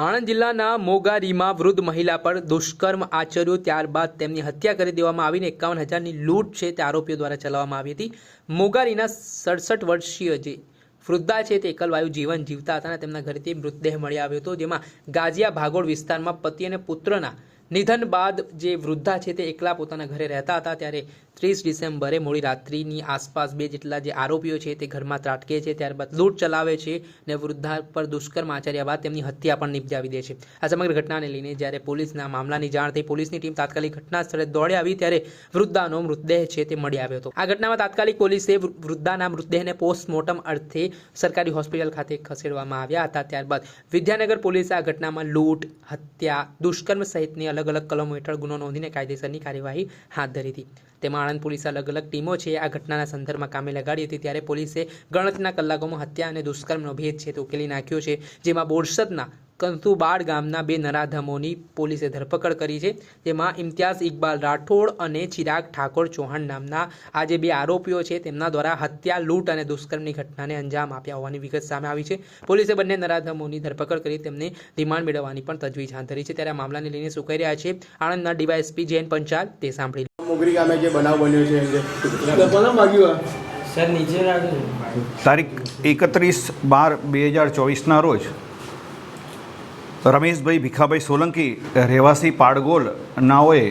આણંદ જિલ્લાના મોગારીમાં વૃદ્ધ મહિલા પર દુષ્કર્મ આચર્યું, ત્યારબાદ તેમની હત્યા કરી દેવામાં આવીને એકાવન હજારની લૂંટ છે તે આરોપીઓ દ્વારા ચલાવવામાં આવી હતી. મોગારીના સડસઠ વર્ષીય જે વૃદ્ધા છે તે એકલવાયુ જીવન જીવતા હતા અને તેમના ઘરેથી મૃતદેહ મળી આવ્યો હતો, જેમાં ગાઝિયા ભાગોળ વિસ્તારમાં પતિ અને પુત્રના નિધન બાદ જે વૃદ્ધા છે તે એકલા પોતાના ઘરે રહેતા હતા, ત્યારે ત્રીસ ડિસેમ્બરે મોડી રાત્રિની આસપાસ બે જેટલા જે આરોપીઓ છે તે ઘરમાં ત્રાટકે છે, ત્યારબાદ લૂંટ ચલાવે છે અને વૃદ્ધા પર દુષ્કર્મ આચર્યા બાદ તેમની હત્યા પણ નિપજાવી દે છે. આ સમગ્ર ઘટનાને લઈને જ્યારે પોલીસના મામલાની જાણ થઈ, પોલીસની ટીમ તાત્કાલિક ઘટના સ્થળે દોડી આવી, ત્યારે વૃદ્ધાનો મૃતદેહ છે તે મળી આવ્યો હતો. આ ઘટનામાં તાત્કાલિક પોલીસે વૃદ્ધાના મૃતદેહને પોસ્ટમોર્ટમ અર્થે સરકારી હોસ્પિટલ ખાતે ખસેડવામાં આવ્યા હતા. ત્યારબાદ વિદ્યાનગર પોલીસે આ ઘટનામાં લૂંટ, હત્યા, દુષ્કર્મ સહિતની અલગ અલગ અલગ કલમો હેઠળ ગુનો નોંધીને કાયદેસરની કાર્યવાહી હાથ ધરી હતી. તેમાં આણંદ પોલીસે અલગ અલગ ટીમો છે આ ઘટનાના સંદર્ભમાં કામે લગાડી હતી ત્યારે પોલીસે ગણતરીના કલાકોમાં હત્યા અને દુષ્કર્મનો ભેદ છે તે ઉકેલી નાખ્યો છે, જેમાં બોરસદના કંથુબાડ ગામના બે નરાધમોની પોલીસે ધરપકડ કરી છે. જેમાં ઇમ્તિયાઝ ઇકબાલ રાઠોડ અને ચિરાગ ઠાકોર ચૌહાણ નામના આ જે બે આરોપીઓ છે તેમના દ્વારા હત્યા લૂંટ અને દુષ્કર્મની ઘટનાને અંજામ આપ્યા હોવાની વિગત સામે આવી છે. પોલીસે બંને નરાધમોની ધરપકડ કરી તેમને રિમાન્ડ મેળવવાની પણ તજવીજ હાથ ધરી છે. ત્યારે આ મામલાને લઈને શું કહી રહ્યા છે આણંદના ડીવાયએસપી જૈન પંચાલ તે સાંભળી મોગરી ગામે જે બનાવ બન્યો છે કોના માગ્યું સર નીચે તારીખ એકત્રીસ બાર બે હજાર ચોવીસના રોજ રમેશભાઈ ભીખાભાઈ સોલંકી, રહેવાસી પાડગોલ નાઓએ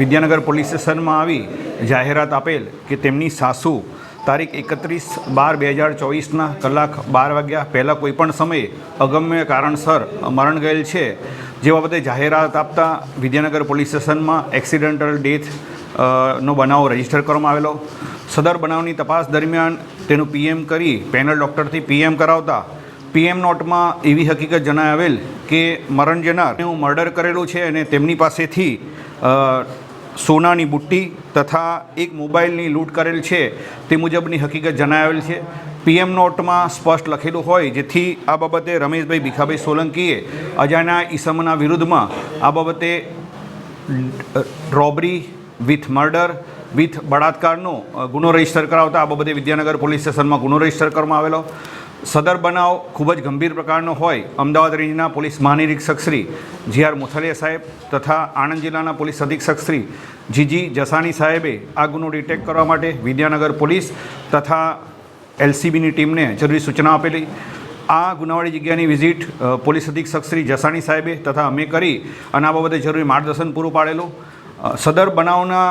વિદ્યાનગર પોલીસ સ્ટેશનમાં આવી જાહેરાત આપેલ કે તેમની સાસુ તારીખ એકત્રીસ બાર બે હજાર ચોવીસના કલાક બાર વાગ્યા પહેલાં કોઈપણ સમયે અગમ્ય કારણસર મરણ ગયેલ છે. જે બાબતે જાહેરાત આપતા વિદ્યાનગર પોલીસ સ્ટેશનમાં એક્સિડન્ટલ ડેથ નો બનાવ રજિસ્ટર કરવામાં આવેલો. સદર બનાવની તપાસ દરમિયાન તેનું પીએમ કરી પેનલ ડૉક્ટરથી પીએમ કરાવતા પીએમ નોટમાં એવી હકીકત જણાવેલ કે મરણ જનારનું મર્ડર કરેલું છે અને તેમની પાસેથી સોનાની બુટ્ટી તથા એક મોબાઈલની લૂંટ કરેલ છે તે મુજબની હકીકત જણાવેલ છે. પીએમ નોટમાં સ્પષ્ટ લખેલું હોય, જેથી આ બાબતે રમેશભાઈ ભીખાભાઈ સોલંકીએ અજાણ્યા ઈસમના વિરુદ્ધમાં આ બાબતે રોબરી વિથ મર્ડર વિથ બળાત્કારનો ગુનો રજિસ્ટર કરાવતા આ બાબતે વિદ્યાનગર પોલીસ સ્ટેશનમાં ગુનો રજિસ્ટર કરવામાં આવેલો. સદર બનાવ ખૂબ જ ગંભીર પ્રકારનો હોય. અમદાવાદ રેન્જના પોલીસ મહાનિરીક્ષક શ્રી જી આર મુથલિયા સાહેબ તથા આણંદ જિલ્લાના પોલીસ અધિક્ષક શ્રી જીજી જસાણી સાહેબે આ ગુનો ડિટેક્ટ કરવા માટે વિદ્યાનગર પોલીસ તથા એલસીબીની ટીમને જરૂરી સૂચના આપેલી. આ ગુનાવાળી જગ્યાની વિઝિટ પોલીસ અધિક્ષક શ્રી જસાણી સાહેબે તથા અમે કરી અને આ બાબતે જરૂરી માર્ગદર્શન પૂરું પાડેલું. સદર બનાવના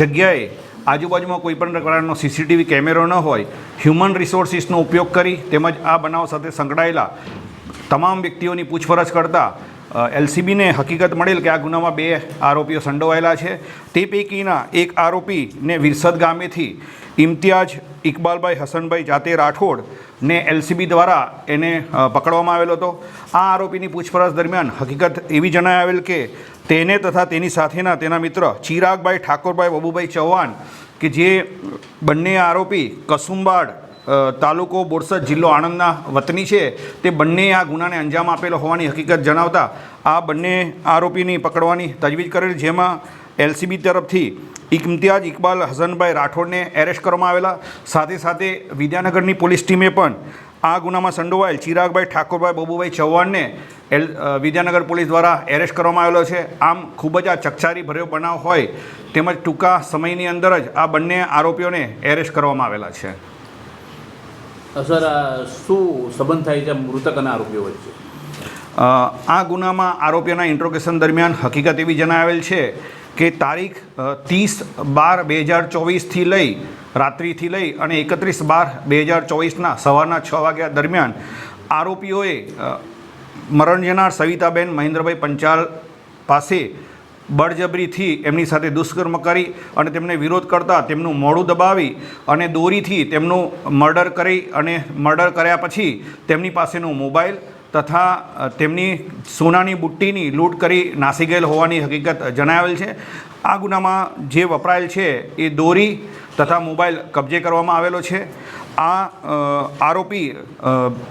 જગ્યાએ આજુબાજુમાં કોઈ પણ પ્રકારનો સીસીટીવી કેમેરો ન હોય હ્યુમન રિસોર્સિસનો ઉપયોગ કરી તેમજ આ બનાવ સાથે સંકળાયેલા તમામ વ્યક્તિઓની પૂછપરછ કરતાં એલસીબીને હકીકત મળેલ કે આ ગુનામાં બે આરોપીઓ સંડોવાયેલા છે. તે પૈકીના એક આરોપીને વિરસદ ગામેથી ઇમ્તિયાજ ઇકબાલભાઈ હસનભાઈ જાતે રાઠોડ ને એલસીબી દ્વારા એને પકડવામાં આવેલો હતો. આ આરોપીની પૂછપરછ દરમિયાન હકીકત એવી જણાવેલ કે તેને તથા તેની સાથેના તેના મિત્ર ચિરાગભાઈ ઠાકોરભાઈ બબુભાઈ ચૌહાણ કે જે બંને આરોપી કસુંબાડ તાલુકો બોરસદ જિલ્લો આણંદના વતની છે, તે બંને આ ગુનાને અંજામ આપેલો હોવાની હકીકત જણાવતા આ બંને આરોપીની પકડવાની તજવીજ કરેલ, જેમાં એલસીબી તરફથી ઇમ્તિયાજ ઇકબાલ હસનભાઈ રાઠોડને એરેસ્ટ કરવામાં આવેલા, સાથે સાથે વિદ્યાનગરની પોલીસ ટીમે પણ આ ગુનામાં સંડોવાયેલ ચિરાગભાઈ ઠાકોરભાઈ બબુભાઈ ચૌહાણને એલ વિદ્યાનગર પોલીસ દ્વારા એરેસ્ટ કરવામાં આવેલો છે. આમ ખૂબ જ આ ચકચારી ભર્યો બનાવ હોય તેમજ ટૂંકા સમયની અંદર જ આ બંને આરોપીઓને એરેસ્ટ કરવામાં આવેલા છે. સર શું સંબંધ થાય છે? મૃતક અને આરોપીઓ વચ્ચે? આ ગુનામાં આરોપીઓના ઇન્ટ્રોગેશન દરમિયાન હકીકત એવી જણાવેલ છે કે તારીખ ત્રીસ બાર બે હજાર ચોવીસથી લઈ, રાત્રિથી લઈ અને એકત્રીસ બાર બે હજાર ચોવીસના સવારના છ વાગ્યા દરમિયાન આરોપીઓએ મરણ જનાર સવિતાબેન મહેન્દ્રભાઈ પંચાલ પાસે બળજબરીથી એમની સાથે દુષ્કર્મ કરી અને તેમને વિરોધ કરતાં તેમનું મોડું દબાવી અને દોરીથી તેમનું મર્ડર કરી અને મર્ડર કર્યા પછી તેમની પાસેનો મોબાઈલ તથા તેમની સોનાની બુટ્ટીની લૂંટ કરી નાસી ગયેલ હોવાની હકીકત જણાવેલ છે. આ ગુનામાં જે વપરાયેલ છે એ દોરી તથા મોબાઈલ કબજે કરવામાં આવેલો છે. આ આરોપી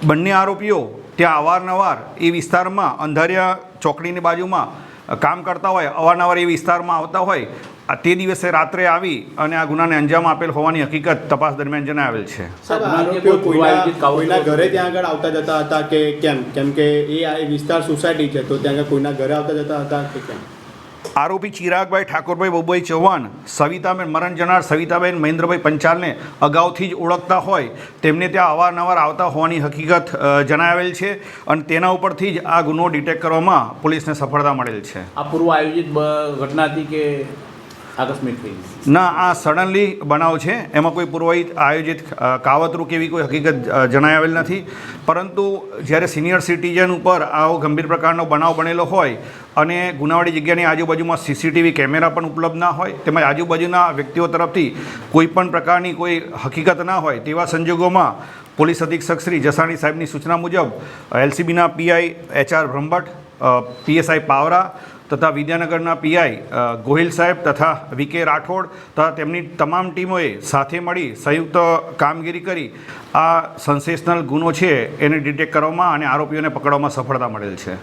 બંને આરોપીઓ ત્યાં અવારનવાર એ વિસ્તારમાં અંધારિયા ચોકડીની બાજુમાં કામ કરતા હોય અવારનવાર એ વિસ્તારમાં આવતા હોય આ તે દિવસે રાત્રે આવી અને આ ગુનાને અંજામ આપેલ હોવાની હકીકત તપાસ દરમિયાન જણાવેલ છે. કોઈના કોઈના ઘરે ત્યાં આગળ આવતા જતા હતા કે કેમ? કેમ કે એ આ વિસ્તાર સોસાયટી છે તો ત્યાં આગળ કોઈના ઘરે આવતા જતા હતા કે કેમ? આરોપી ચિરાગભાઈ ઠાકોરભાઈ બબોઈ ચૌહાણ, સવિતાબેન મરણ જનાર સવિતાબેન મહેન્દ્રભાઈ પંચાલને અગાઉથી જ ઓળખતા હોય, તેમને ત્યાં અવારનવાર આવતા હોવાની હકીકત જણાવેલ છે અને તેના ઉપરથી જ આ ગુનો ડિટેક્ટ કરવામાં પોલીસને સફળતા મળેલ છે. આ પૂર્વ આયોજિત બ- ઘટના કે આકસ્મિક થઈ ના, આ સડનલી બનાવ છે. એમાં કોઈ પૂર્વહિત આયોજિત કાવતરું કે એવી કોઈ હકીકત જણાવેલ નથી. પરંતુ જ્યારે સિનિયર સિટીઝન ઉપર આવો ગંભીર પ્રકારનો બનાવ બનેલો હોય અને ગુનાવાળી જગ્યાની આજુબાજુમાં સીસીટીવી કેમેરા પણ ઉપલબ્ધ ના હોય, તેમજ આજુબાજુના વ્યક્તિઓ તરફથી કોઈ પણ પ્રકારની કોઈ હકીકત ના હોય, તેવા સંજોગોમાં પોલીસ અધિક્ષક શ્રી જસાણી સાહેબની સૂચના મુજબ, એલસીબીના PI HR Brahmbhatt PSI Pavra તથા વિદ્યાનગરના પીઆઈ ગોહિલ સાહેબ તથા વીકે રાઠોડ તથા તેમની તમામ ટીમોએ સાથે મળી સંયુક્ત કામગીરી કરી. આ સેન્સેશનલ ગુનો છે એને ડિટેક્ટ કરવામાં અને આરોપીઓને પકડવામાં સફળતા મળેલ છે.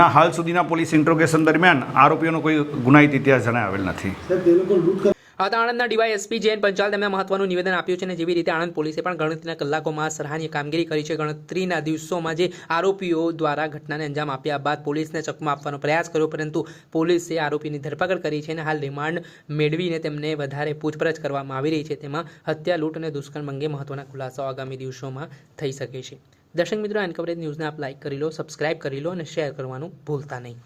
ના હાલ સુધીના પોલીસ ઇન્ટ્રોગેશન દરમિયાન આરોપીઓનો કોઈ ગુનાહિત ઇતિહાસ જણાવેલ નથી. સાહેબ તે લોકો લૂંટ કરે આ તો આણંદના ડીવાયએસપી જયંત પંચાલ તેમણે મહત્વનું નિવેદન આપ્યું છે અને જેવી રીતે આણંદ પોલીસે પણ ગણતરીના કલાકોમાં સરાહનીય કામગીરી કરી છે, ગણતરીના દિવસોમાં જે આરોપીઓ દ્વારા ઘટનાને અંજામ આપ્યા બાદ પોલીસને ચકમા આપવાનો પ્રયાસ કર્યો, પરંતુ પોલીસે આરોપીની ધરપકડ કરી છે અને હાલ રિમાન્ડ મેળવીને તેમને વધારે પૂછપરછ કરવામાં આવી રહી છે. તેમાં હત્યા, લૂંટ અને દુષ્કર્મ અંગે મહત્વના ખુલાસાઓ આગામી દિવસોમાં થઈ શકે છે. દર્શક મિત્રો એન કવરેજ ન્યૂઝને આપ લાઇક કરી લો સબસ્ક્રાઇબ કરી લો અને શેર કરવાનું ભૂલતા નહીં.